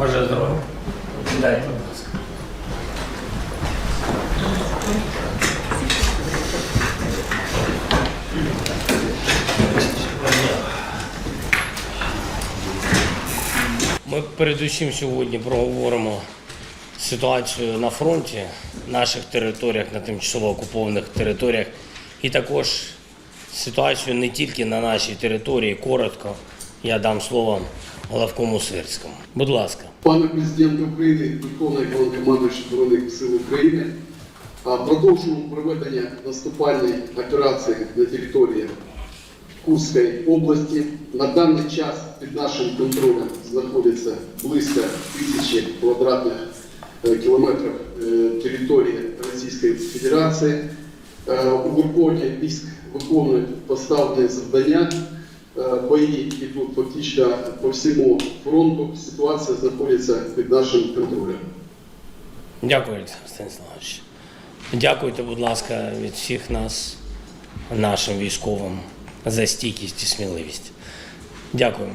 Бажаю здоров'я. Дайте, будь ласка. Ми передусім сьогодні проговоримо ситуацію на фронті, наших територіях, на тимчасово окупованих територіях, і також ситуацію не тільки на нашій території. Коротко я дам слово Головкому Сирському. Будь ласка. Пане президент України, Верховний Головнокомандуючий Збройних сил України, продовжуємо проведення наступальної операції на території Курської області. На даний час під нашим контролем знаходиться близько тисячі квадратних е, кілометрів е, території Російської Федерації. Е, Угруповання військ виконують поставлені завдання. Бої йдуть фактично по всьому фронту. Ситуація знаходиться під нашим контролем. Дякую, Олександр Станіславович. Дякуйте, будь ласка, від всіх нас, нашим військовим, за стійкість і сміливість. Дякуємо.